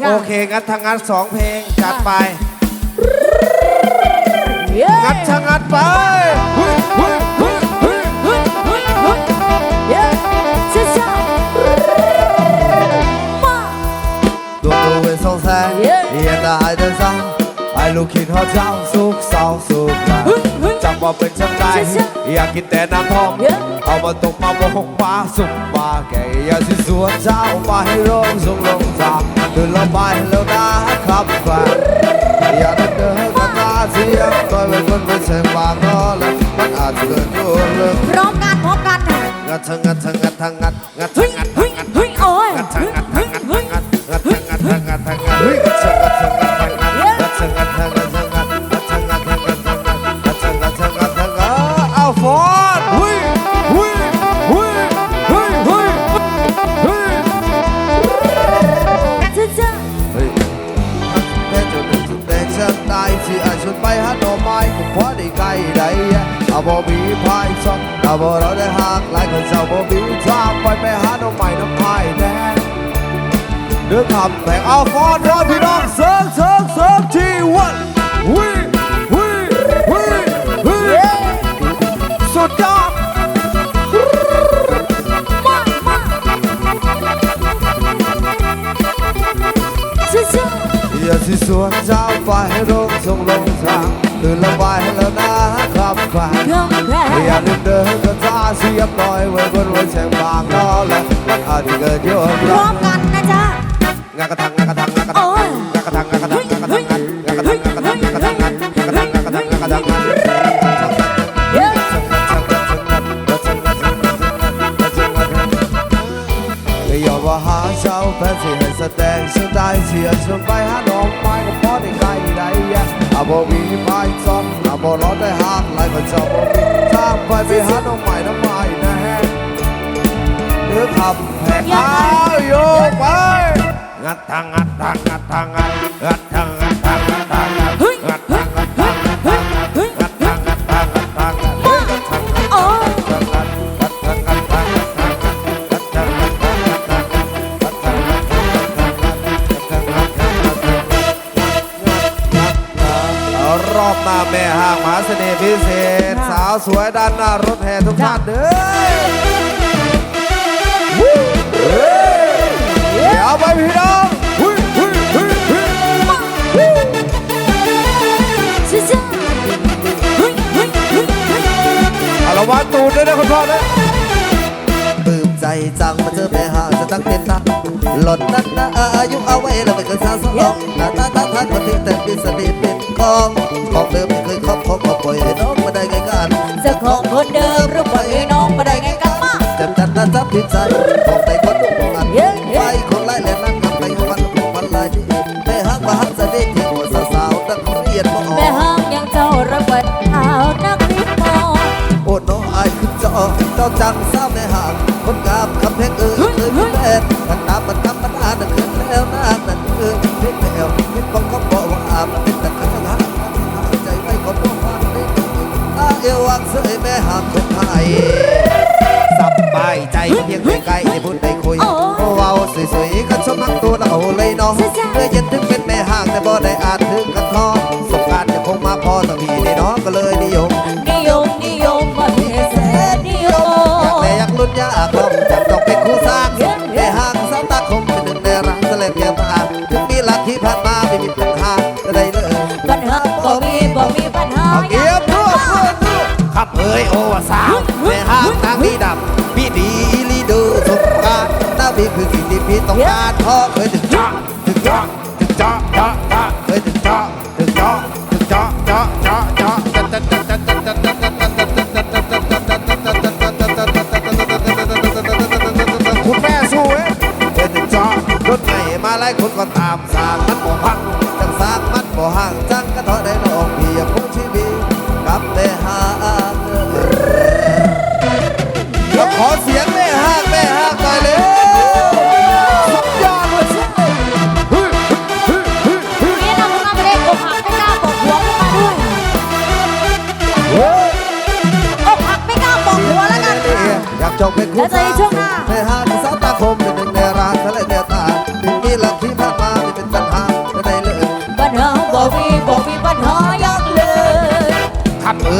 โอเค งัดนทางงัดสองเพลง จัดไป งัดชะงัดไป ดวงดูเป็นสงแสงเรียาไอเดินซ้ำไอลูกคิดหอดเจ้าสุกสศร้สุกลาจับว่าเป็นช่างไรอยากกินแต่น้ำทอง เอามาตกมาบ่หงปลาสุกปลาแก่อยากสิสวนเจ้ามาให้ร้องสงลงทาง คือลมบายแล้วนะครับแฟนอยากเจอกันตาเสียงตัวเป็คนไม่ใช่บางนอลมันอาจเกิดดูเลองพร้อมกันพร้อมกันงัดงงัดงงัดงงัดงัดงัด แสงอาฟอนร้อพี่น้องเสิร์ฟเสิร์ฟเสิร์ฟทีวันวิวิวิวิสุดยอดอย่าสิสวนเจ้าไปให้ลงส่งลงทางตื่นละบายแล้วนะครับฟ้าอย่าลืมเดินกระจ้าเสียบหน่อยไว้บนหัวใงบางนอแหละมัอาจจะเกิดโยนพร้อมกันนะจ๊ะ กระทังกระทังกระทังกระทังกระทังกระทังกระทังกระทังกระกระทังกระทังกกระทัยังกระทังกระทังกระทัระทังกระทังกระยพังกรกระทังกระทังกระทังกกระทังะทัะทังกระทังกรกรทังกระทั งัดทางงัดทางงัดทางงัดงัดทางงัดทางงัดทางงัดเฮ้ยงัดทางงัดทางงัดทางงัดเฮ้ยงัดทางงัดทางงัดทางงัดมาโอ้รอบหน้าแม่ห่างมหาเสน่ห์พิเศษ สาวสวยด้านหน้ารถแห่ทุกท่านเด้อ เอาไปพี่น้องอารวาสตูดได้วยนะคุณพ่อนะปลื้มใจจังมาเจอแม่หาจะตั้งเต็มตาหล่นนั้นนะอายุเอาไว้แล้วไม่เคยสาสลองหน้าตาตาทางก็ที่แต่มีสติเป็นกองของเดิมไม่เคยครอบครองก็ปล่อยให้น้องมาได้ไงกันเจ้าของคนเดิมรู้ปล่อยให้น้องมาได้ไงกันมาจำจัดนะจับผิดใจของใจคน แม่ห้างยังเจ้าระเบิดเท้านักริบมอโอ้น้องอายขึ้นจอเจ้าจังสาวแม่ห้างคนงามคำแพงเออเอยแฟนมันตามมันตามันอ่านนั่นคือแล้วนางนั่นเออเพชรแล้วเพชรของก็บอกว่าอาบเป็นแต่ข้างหลังใจไม่ขอต้องฟังได้ตาเอววางเสยแม่ห้างเป็นไทยสบายใจเพียงไกล้ได้พูดได้คุยเว้าสวยๆก็ชมมักตัวเราเลยน้องเมื่อเย็นถึงเป็นแม่ห้างแต่บ่ได้อ่าน ผู้สร้างเห็นแต่ห่างสาวตาคมเป็นหนึ่งในรังสลงเกียรตาถึงมีหลักที่ผ่านมาไม่มีปัญหาจะได้เลยปัญหาบ่มีบ่มีปัญหาเอาเกียบรั่วรั่วขับเอ้ยโอวาสาวในห้างนางมีดับพี่ดีลีดูสงการน้าพี่คือสิ่งที่พี่ต้องการพอเคยถึงจ้งถึงจ้ง ไม่มาไล่คนก็ตามสางมันบ่พังจังสางมันบ่ห่างจังกระทาะได้น้องเพียงผู้ชีวิตกับไปหาเงินแล้วขอเสียงแม่ห้างแม่ห้างหน่อยเลยสุดยอดเลยนี่นำมาไม่ได้อกหักไม่กล้าบอกหัวขึ้นมาด้วยเอกหักไม่กล้าบอกหัวแล้วกันค่ะอยากจบเป็นคู่แล้วเจช่วง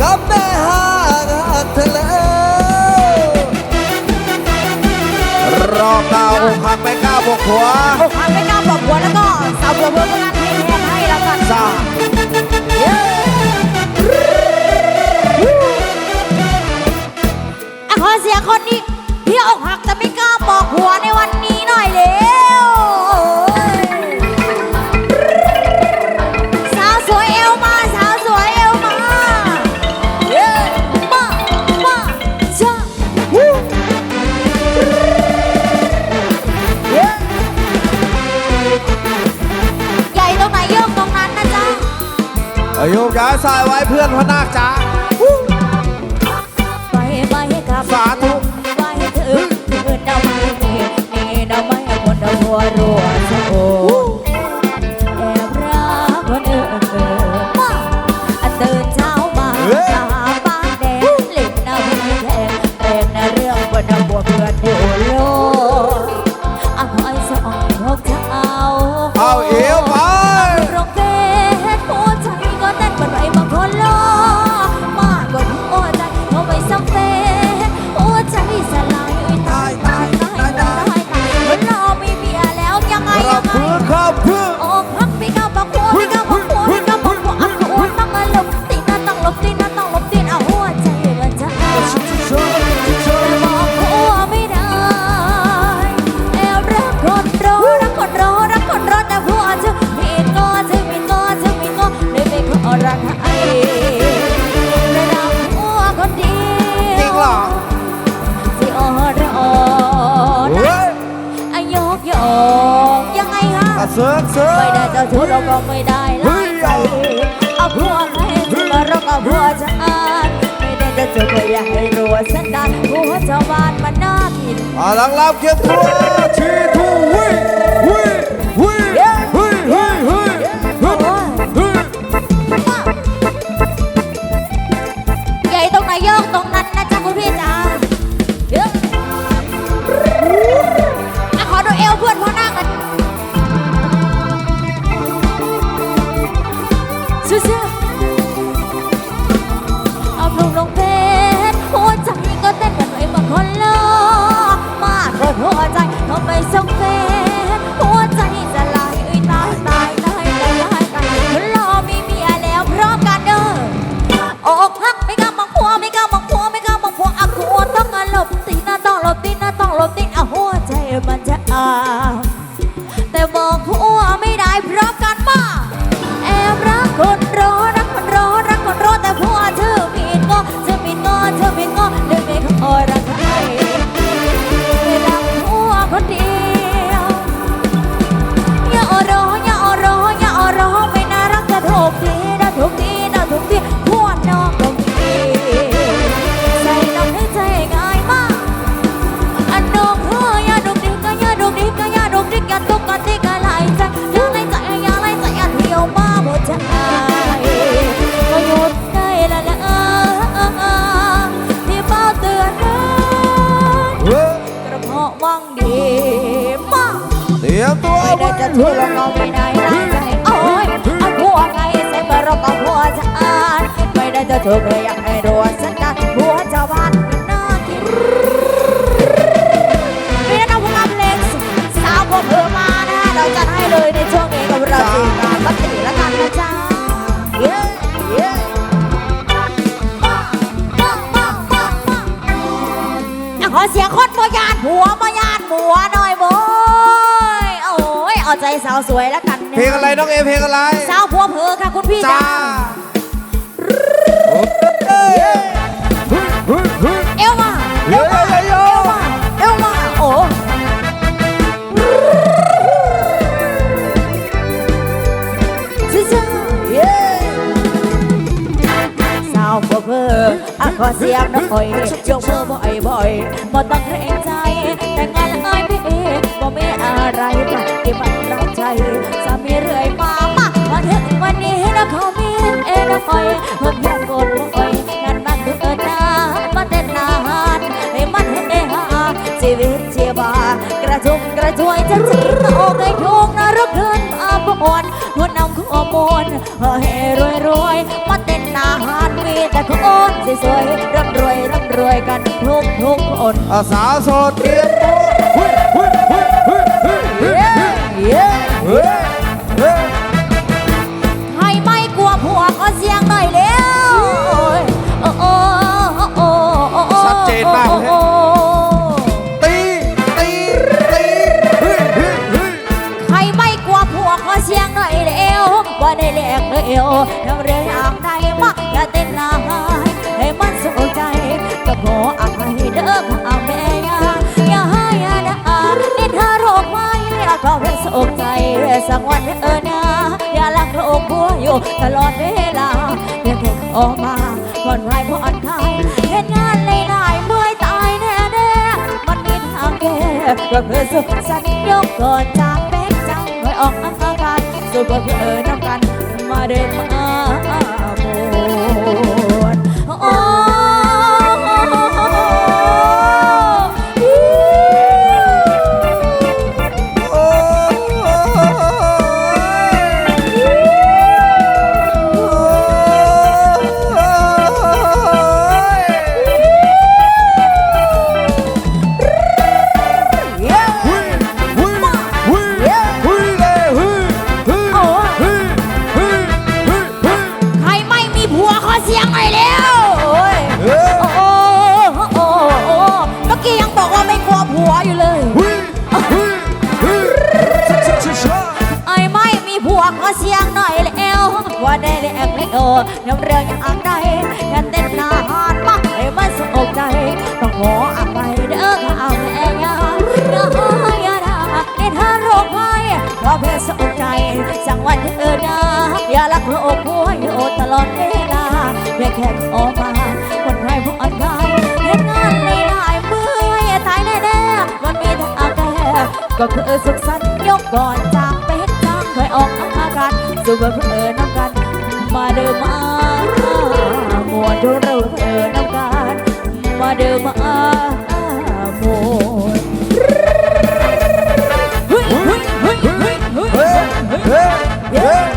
กับแม่หางหักเธอแล้วรอบเก่าหักไปก้าบกหัวหักไปก้าบอกหัวแล้วก็สาวบัวเพิ่มงานเพลงแทนให้แล้วกันสาว อายุย้ายสายไว้เพื่อนพนาคจ้าไปไปกับสาธุไปเถอะเถิดดาวไม้นี่นี่ดาวไม้คนดาวหัวรัว เสือกเสือกไม่ได้จะาชู้เราก็ไม่ได้ลาเอาผัวมาให้ฉัมาเราก็ผัวฉันไม่ได้จะาชู้ก็อย่าให้รัวสันดานหัวชาวบ้านมันน่ากินมาลังลาบเกียรติทัวชีทูวิวิวิววิววิใหญ่ตรงตรงนั้นนะ เพาะว่างดีมากเตรียมตัวไม่ได้จะช่วยเราเราไม่ได้รักใจโอ้ยเอันหัวไงเส้นเราก็หัวจะอ่านไม่ได้จะช่วยเลยอยากให้รู้สันดานหัวจะบ้านน่ากินมีนะพวกเราเพลงสาวพวกเธอมานะเราจัดให้เลยในช่วงนี้กับเราสี่ตาบัตติละกันนะจ๊ะ ใจสาวสวยแล้วกันนเพลงอะไรน้องเอเพลงอะไร สาวผัวเพอค่ะคุณพี่จ้าจ้าเฮ้ยเฮ้ยเฮ้ยเอวมา ขอเสียงหน่อยยกมือบ่อยบ่อยบ่ต้องเกรงใจ แต่งงานแล้วเอ้ยพี่บ่มีอะไรที่มันรักใจสามีเรื่อยมามามาถึงวันนี้นะเขามีเอ็นคอยเพิ่มแค่กดบ่อยงานมันเกิดนามาเต้นนานให้มันเฮฮาชีวิตชีวากระชุ่มกระชวยจะจีนโอกให้ทุกนรกเกินมาบอน หัวนำข้อมูลให้รวยรวยๆมาเต้นนานมีแต่คนสวยๆร่ำรวยร่ำรวยกันทุกทุกๆคนอาสาโสดเตรียมตัวเฮ้ยเฮ้ยเฮ้ยเฮ้ยเย้เฮ้ย ก็เรื่อกใจสักวันเออนะอย่าลักโลกบัวอยู่ตลอดเวลาเพียงแค่ออกมาผ่อนคลายผ่อนคลายเห็นงานเลยได้เมื่อยตายแน่แน่มันมีทางแก้ก็เพื่อสุขสันยกก่อนจากเป็กจังคอยออกอากาศสู้เพื่อเพื่อน้ำกันมาเดินมา ได้แลกเลยโอ้น้ำเรืออย่างใดแค่เต้นนานมากให้มันสกใจต้องขออภัยเด้อข้าแม่ยาอย่าให้อย่าด่าในทางโรคภัยเพราะเพศสกใจสั่งวันเออนะอย่าลักโลกผัวอยู่ตลอดเวลาเพียงแค่ออกมาคนไทยพวกอันกายเห็นงานไม่ได้เมื่อยตายแน่ๆมันมีแต่อาแก่ก็คือสุขสันต์ยกก่อนจากเป็ดจังเคยออกอาการสู้เพื่อเพื่อน้ำกัน มาเดิมามวนทุเราเจอน้ำกันมาเดิมมามวนเฮ้ยเฮ้ยเฮ้ยเฮ้ยเฮ้ยเฮ้ย